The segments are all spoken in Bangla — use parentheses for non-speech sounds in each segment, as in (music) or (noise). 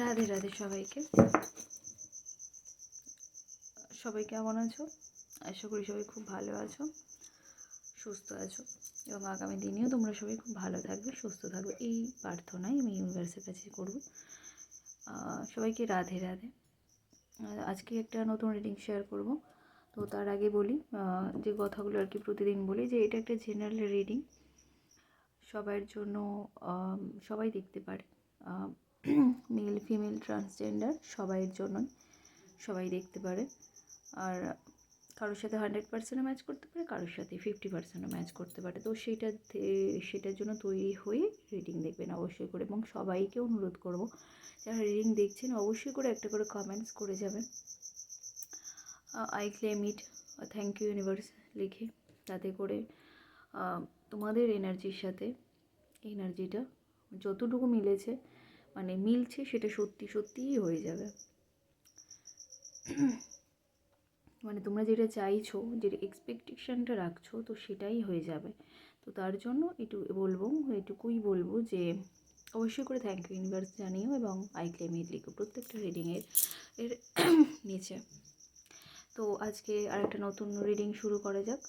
রাধে রাধে সবাইকে। সবাই কেমন আছো? আশা করি সবাই খুব ভালো আছো, সুস্থ আছো, এবং আগামী দিনেও তোমরা সবাই খুব ভালো থাকবে, সুস্থ থাকবে। এই প্রার্থনাই আমি ইউনিভার্সের কাছে করব। সবাইকে রাধে রাধে। আজকে একটা নতুন রিডিং শেয়ার করব। তো তার আগে বলি যে কথাগুলো আর কি প্রতিদিন বলি, যে এটা একটা জেনারেল রিডিং সবার জন্য সবাই দেখতে পারে। মেল ফিমেল ট্রান্সজেন্ডার সবাইয়ের জন্যই, সবাই দেখতে পারে। আর কারোর সাথে হান্ড্রেড পার্সেন্টও ম্যাচ করতে পারে, কারোর সাথে ফিফটি পার্সেন্টও ম্যাচ করতে পারে। তো সেটা সেটার জন্য তৈরি হয়ে রিডিং দেখবেন অবশ্যই করে। এবং সবাইকে অনুরোধ করব, যারা রিডিং দেখছেন অবশ্যই করে একটা করে কমেন্টস করে যাবেন। I claim it thank you universe লিখে, তাতে করে তোমাদের এনার্জির সাথে এনার্জিটা যতটুকু মিলেছে মানে মিলছে সেটা সত্যি সত্যিই হয়ে যাবে। মানে তোমরা যেটা চাইছো যেটা এক্সপেকটেশনটা রাখছো, তো সেটাই হয়ে যাবে। তো তার জন্য একটু বলব, এটুকুই বলব যে অবশ্যই করে থ্যাংক ইউ ইউনিভার্স জানিও এবং আই ক্লেম ইট লিখো। প্রত্যেকটা রিডিংয়ের এর নিচে। তো আজকে আরেকটা নতুন রিডিং শুরু করা যাক।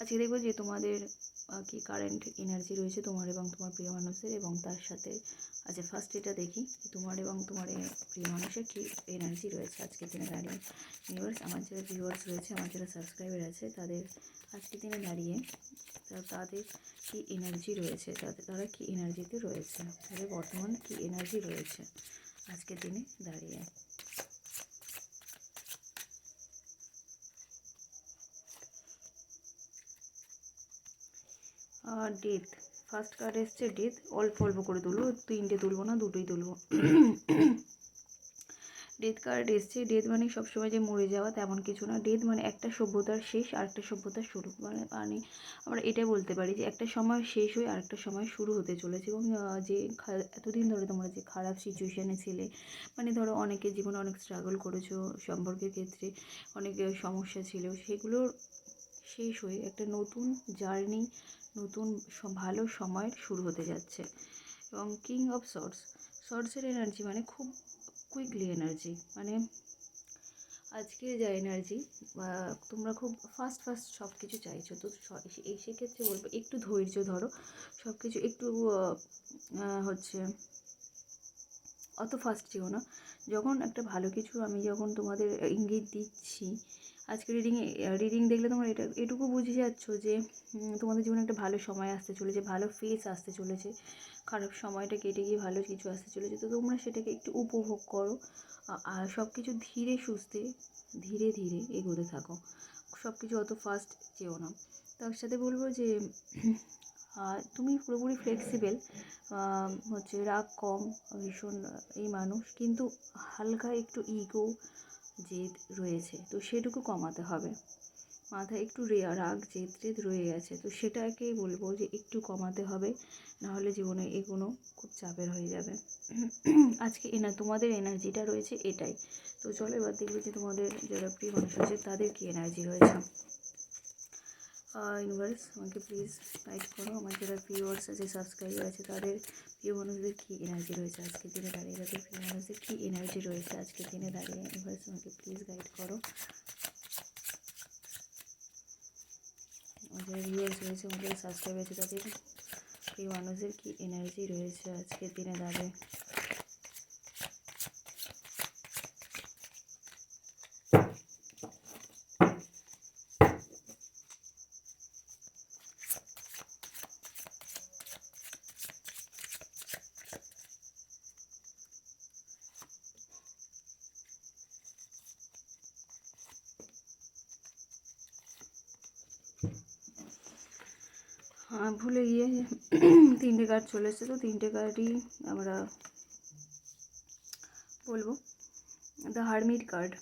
আজকে দেখব যে তোমাদের কি কারেন্ট এনার্জি রয়েছে তোমার এবং তোমার প্রিয় মানুষের এবং তার সাথে আচ্ছা ফার্স্ট এটা দেখি তোমার এবং তোমার প্রিয় মানুষের কী এনার্জি রয়েছে আজকের দিনে দাঁড়িয়ে। ইউনিভার্স আমার যারা ভিউয়ার্স রয়েছে, আমার যারা সাবস্ক্রাইবার আছে, তাদের আজকের দিনে দাঁড়িয়ে তাদের কী এনার্জি রয়েছে? তাদের, তারা কী এনার্জিতে রয়েছে? তাদের বর্তমান কী এনার্জি রয়েছে? আজকের দিনে দাঁড়িয়ে। ডেথ ফার্স্ট কার্ড এসছে ডেথ অল্প অল্প করে তুলবো। তিনটে তুলবো না, দুটোই তুলবো। ডেথ কার্ড এসছে। ডেথ মানে সবসময় যে মরে যাওয়া তেমন কিছু না। ডেথ মানে একটা সভ্যতার শেষ আর একটা সভ্যতার শুরু। মানে মানে আমরা এটা বলতে পারি যে একটা সময় শেষ হয়ে আরেকটা সময় শুরু হতে চলেছে। এবং যে এতদিন ধরে তোমরা যে খারাপ সিচুয়েশানে ছিলে মানে ধরো অনেকের জীবনে অনেক স্ট্রাগল করেছ, সম্পর্কের ক্ষেত্রে অনেক সমস্যা ছিল সেগুলোর শেষ হয়ে একটা নতুন জার্নি নতুন ভালো সময়ের শুরু হতে যাচ্ছে। এবং কিং অফ শর্টস শর্টসের এনার্জি মানে খুব কুইকলি এনার্জি মানে আজকে যা এনার্জি তোমরা খুব ফাস্ট ফাস্ট সব কিছু চাইছো। তো এই সেক্ষেত্রে বলব, একটু ধৈর্য ধরো। সব কিছু একটু হচ্ছে অত ফাস্ট যেও না। যখন একটা ভালো কিছু আমি যখন তোমাদের ইঙ্গিত দিচ্ছি আজকে রিডিংয়ে রিডিং দেখলে তোমরা এটা, এটুকু বুঝে যাচ্ছ যে তোমাদের জীবনে একটা ভালো সময় আসতে চলেছে, ভালো ফেস আসতে চলেছে, খারাপ সময়টা কেটে গিয়ে ভালো কিছু আসতে চলেছে। তো তোমরা সেটাকে একটু উপভোগ করো। আর সব কিছু ধীরে সুস্থে, ধীরে ধীরে এগোতে থাকো। সব কিছু অত ফাস্ট যেও না। তার সাথে বলব যে তুমি পুরোপুরি ফ্লেক্সিবেল হচ্ছে রাগ কম, ভীষণ এই মানুষ। কিন্তু হালকা একটু ইগো জেদ রয়েছে, তো সেটুকু কমাতে হবে। মাথায় একটু রেয়া রাগ, জেদ জেদ রয়ে গেছে, তো সেটাকেই বলব যে একটু কমাতে হবে, নাহলে জীবনে এগুলো খুব চাপের হয়ে যাবে। আজকে এনা, তোমাদের এনার্জিটা রয়েছে এটাই। তো চলো এবার দেখবে যে তোমাদের যারা প্রিয় মানুষ রয়েছে তাদের কী এনার্জি রয়েছে। ইউনিভার্স আমাকে প্লিজ গাইড করো আমার যারা ভিউয়ার্স আছে সাবস্ক্রাইবার আছে তাদের প্রিয় মানুষদের কী এনার্জি রয়েছে আজকের দিনে দাঁড়িয়ে তাদের প্রিয় মানুষদের কী এনার্জি রয়েছে আজকের দিনে দাঁড়িয়ে ইউনিভার্স আমাকে প্লিজ গাইড করো আমার যারা ভিউয়ার্স রয়েছে আমার যারা সাবস্ক্রাইবার আছে তাদের প্রিয় মানুষদের কী এনার্জি রয়েছে আজকের দিনে দাঁড়িয়ে ভুলে গিয়ে তিনটে কার্ড চলে এসেছে, তো তিনটে কার্ডই আমরা বলব। দ্য হারমিট কার্ড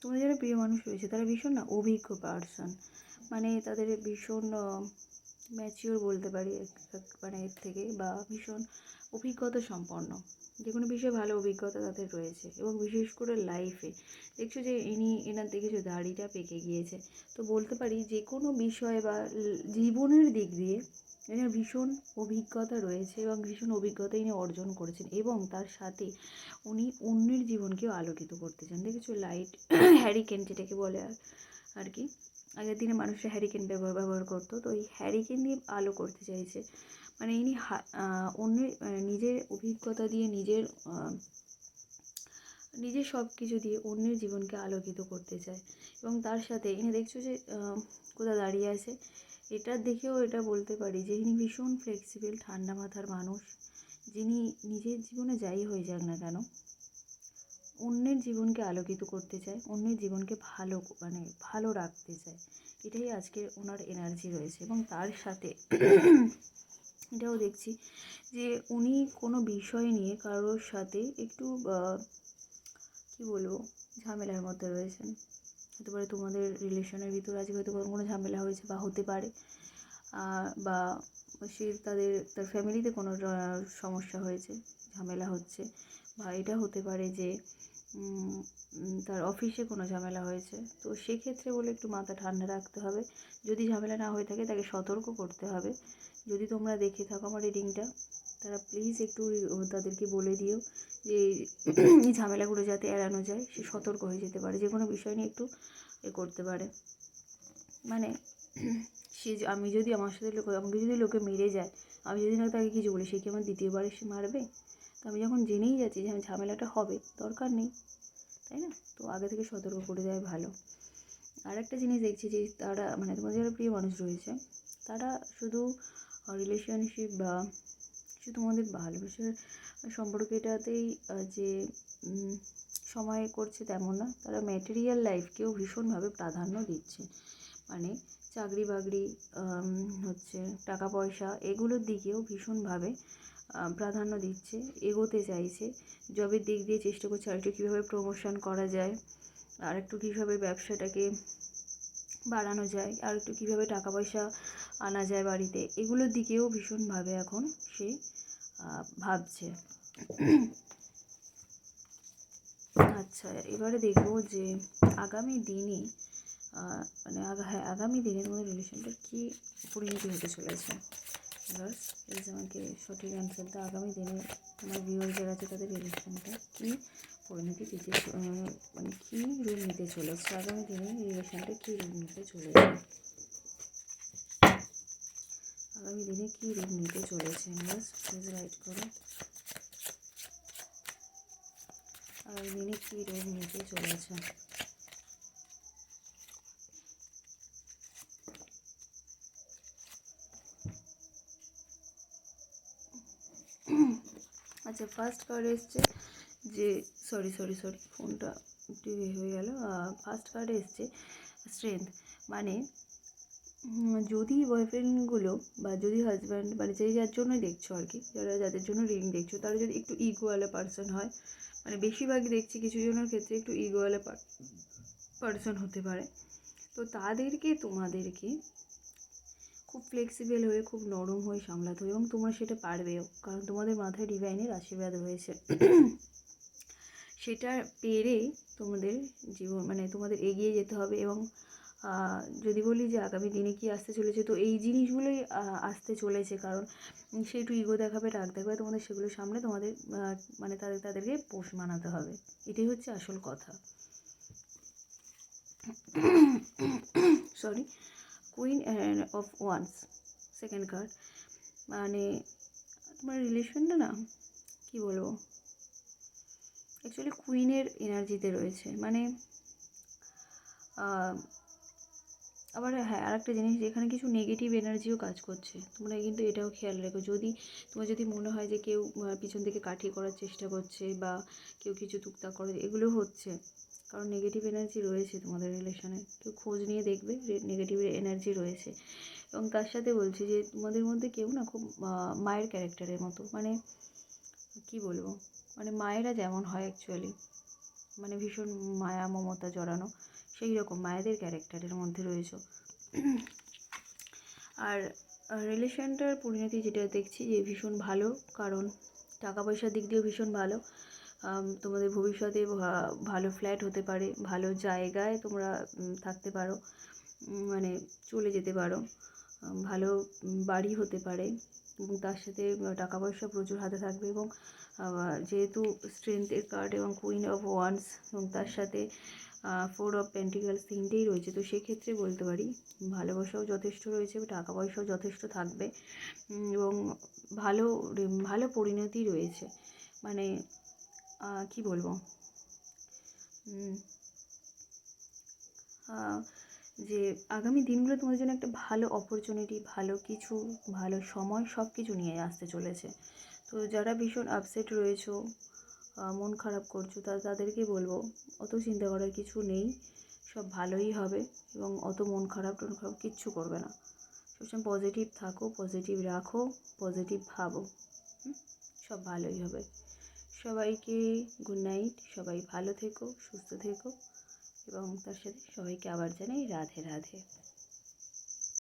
তোমাদের যারা প্রিয় মানুষ রয়েছে, তারা ভীষণ না অভিজ্ঞ পার্সন মানে তাদের ভীষণ ম্যাচিওর বলতে পারি মানে এর থেকে, বা ভীষণ অভিজ্ঞতা সম্পন্ন। যে কোনো বিষয়ে ভালো অভিজ্ঞতা তাদের রয়েছে এবং বিশেষ করে লাইফে দেখছ যে ইনি, এনার দেখেছ দাড়িটা পেকে গিয়েছে। তো বলতে পারি যে কোনো বিষয়ে বা জীবনের দিক দিয়ে এনার ভীষণ অভিজ্ঞতা রয়েছে এবং ভীষণ অভিজ্ঞতা ইনি অর্জন করেছেন এবং তার সাথে উনি অন্যের জীবনকেও আলোকিত করতে চান। দেখেছ, লাইট (coughs) হ্যারিকেন যেটাকে বলে আর কি? আগের দিনে মানুষরা হ্যারিকেন ব্যবহার ব্যবহার করতো। তো এই হ্যারিকেন দিয়ে আলো করতে চাইছে। মানে ইনি অন্যের নিজের অভিজ্ঞতা দিয়ে নিজের নিজের সব কিছু দিয়ে অন্যের জীবনকে আলোকিত করতে চায়। এবং তার সাথে ইনি দেখছ যে কোথাও দাঁড়িয়ে আছে? এটা দেখেও এটা বলতে পারি যে ইনি ভীষণ ফ্লেক্সিবল ঠান্ডা মাথার মানুষ। যিনি নিজের জীবনে যাই হয়ে যাক না কেন, অন্যের জীবনকে আলোকিত করতে চায়, অন্যের জীবনকে ভালো মানে ভালো রাখতে চায়। এটাই আজকে ওনার এনার্জি রয়েছে এবং তার সাথে (coughs) এটাও দেখছি যে উনি কোনো বিষয় নিয়ে কারোর সাথে একটু কী বলব, ঝামেলার মধ্যে রয়েছেন। হতে পারে তোমাদের রিলেশনের ভিতরে আজকে হয়তো কোনো কোনো ঝামেলা হয়েছে বা হতে পারে। বা সে তাদের, তার ফ্যামিলিতে কোনো সমস্যা হয়েছে, ঝামেলা হচ্ছে বা এটা হতে পারে যে তার অফিসে কোনো ঝামেলা হয়েছে। তো সেক্ষেত্রে বলে একটু মাথা ঠান্ডা রাখতে হবে। যদি ঝামেলা না হয়ে থাকে তাকে সতর্ক করতে হবে। যদি তোমরা দেখে থাকো আমার রিডিংটা তারা প্লিজ একটু তাদেরকে বলে দিও যে এই (clears throat) ঝামেলাগুলো যাতে এড়ানো যায়, সে সতর্ক হয়ে যেতে পারে যে কোনো বিষয় নিয়ে একটু এ করতে পারে। মানে (clears throat) সে আমি যদি আমার সাথে লোক, আমাকে যদি লোকে মেরে যায়, আমি যদি না তাকে কিছু বলি, সে কি আমার দ্বিতীয়বার এসে মারবে? তো আমি যখন জেনেই যাচ্ছি যে আমি ঝামেলাটা হবে, দরকার নেই, তাই না? তো আগে থেকে সতর্ক করে দেওয়াই ভালো। আর একটা জিনিস দেখছি যে তারা মানে তোমাদের যারা প্রিয় মানুষ রয়েছে, তারা শুধু রিলেশনশিপ বা শুধু তোমাদের ভালোবাসার সম্পর্কটাতেই আহ, যে সময় করছে তেমন না। তারা ম্যাটেরিয়াল লাইফকেও ভীষণভাবে প্রাধান্য দিচ্ছে। মানে চাকরি বাকরি হচ্ছে টাকা পয়সা এগুলোর দিকেও ভীষণভাবে প্রাধান্য দিচ্ছে এগোতে চাইছে। জবের দিক দিয়ে চেষ্টা করছে আরেকটু কীভাবে প্রমোশন করা যায় আর একটু কীভাবে ব্যবসাটাকে বাড়ানো যায় আর একটু কীভাবে টাকা পয়সা আনা যায় বাড়িতে, এগুলোর দিকেও ভীষণভাবে এখন সে ভাবছে। আচ্ছা এবারে দেখব যে আগামী দিনে মানে হ্যাঁ আগামী দিনে তোমাদের রিলেশনটা কী পরিণতি হতে চলেছে? এবার প্লিজ আমাকে সঠিক অ্যান্সার দাও আগামী দিনে তোমার ভিউয়ার যারা আছে তাদের রিলেশনটা কী পরিণতি দিতে মানে কী রূপ নিতে চলেছে? আগামী দিনে রিলেশনটা কী রূপ নিতে চলেছে? আগামী দিনে কী রূপ নিতে চলেছে? ইউনিভার্স প্লিজ রাইট করো। আগামী দিনে কী রূপ নিতে চলেছে? আচ্ছা ফার্স্ট কার্ড এসছে, যে সরি সরি সরি ফোনটা ইয়ে হয়ে গেল ফার্স্ট কার্ডে এসছে স্ট্রেংথ মানে যদি বয়ফ্রেন্ডগুলো বা যদি হাজব্যান্ড মানে যে যার জন্য দেখছ আর কি, যারা যাদের জন্য রিং দেখছ, তারা যদি একটু ইগোয়ালা পার্সন হয় মানে বেশিরভাগই দেখছি কিছু জনের ক্ষেত্রে একটু ইগোয়ালা পার্সন হতে পারে, তো তাদেরকে, তোমাদেরকে খুব ফ্লেক্সিবল হয়ে খুব নরম হয়ে সামলাতে হবে এবং তোমরা সেটা পারবেও। কারণ তোমাদের মাথায় ডিভাইনের আশীর্বাদ রয়েছে। সেটা পেরে তোমাদের জীবন মানে তোমাদের এগিয়ে যেতে হবে এবং যদি বলি যে আগামী দিনে কি আসতে চলেছে তো এই জিনিসগুলোই আসতে চলেছে। কারণ উম, সে একটু ইগো দেখাবে রাগ দেখাবে তোমাদের সেগুলোর সামনে তোমাদের মানে তাদের তাদেরকে পোষ মানাতে হবে। এটাই হচ্ছে আসল কথা। (coughs) Sorry queen of wands second card মানে তোমার রিলেশনটা না, কি বলব? অ্যাকচুয়ালি কুইনের এনার্জিতে রয়েছে। মানে আবার হ্যাঁ আরেকটা জিনিস, যেখানে কিছু নেগেটিভ এনার্জিও কাজ করছে। তোমরা কিন্তু এটাও খেয়াল রেখো। যদি, তোমার যদি মনে হয় যে কেউ পিছন থেকে কাঠি করার চেষ্টা করছে বা কেউ কিছু টুকটাক করে, এগুলো হচ্ছে। কারণ নেগেটিভ এনার্জি রয়েছে তোমাদের রিলেশনে কেউ খোঁজ নিয়ে দেখবে নেগেটিভ এনার্জি রয়েছে। এবং তার সাথে বলছি যে, তোমাদের মধ্যে কেউ না খুব মায়ের ক্যারেক্টারের মতো। মানে কি বলব? মানে মায়েরা যেমন হয় অ্যাকচুয়ালি মানে ভীষণ মায়া, মমতা জড়ানো। সেই রকম মায়েদের ক্যারেক্টারের মধ্যে রয়েছে। আর রিলেশনটার পরিণতি যেটা দেখছি যে, ভীষণ ভালো। কারণ টাকা পয়সার দিক দিয়েও ভীষণ ভালো। তোমাদের ভবিষ্যতে ভালো ফ্ল্যাট হতে পারে, ভালো জায়গায় তোমরা থাকতে পারো মানে চলে যেতে পারো ভালো বাড়ি হতে পারে, এবং তার সাথে টাকা পয়সা প্রচুর হাতে থাকবে, এবং যেহেতু স্ট্রেংথের কার্ড এবং কুইন অফ ওয়ান্স এবং তার সাথে ফোর অফ পেন্টিকালস তিনটেই রয়েছে, তো সেক্ষেত্রে বলতে পারি, ভালোবাসাও যথেষ্ট রয়েছে, টাকা পয়সাও যথেষ্ট থাকবে এবং ভালো ভালো পরিণতি রয়েছে মানে কি বলব? যে আগামী দিনগুলো তোমাদের জন্য একটা ভালো অপরচুনিটি ভালো কিছু, ভালো সময় সব কিছু নিয়ে আসতে চলেছে। তো যারা ভীষণ আপসেট রয়েছো মন খারাপ করছ, তা তাদেরকে বলব, অত চিন্তা করার কিছু নেই, সব ভালোই হবে এবং অত মন খারাপ টন খারাপ কিচ্ছু করবে না। সবসময় পজিটিভ থাকো পজিটিভ রাখো পজিটিভ ভাবো? সব ভালোই হবে। সবাইকে গুড নাইট সবাই ভালো থেকো, সুস্থ থেকো এবং তার সাথে সবাইকে আবার জানাই রাধে রাধে।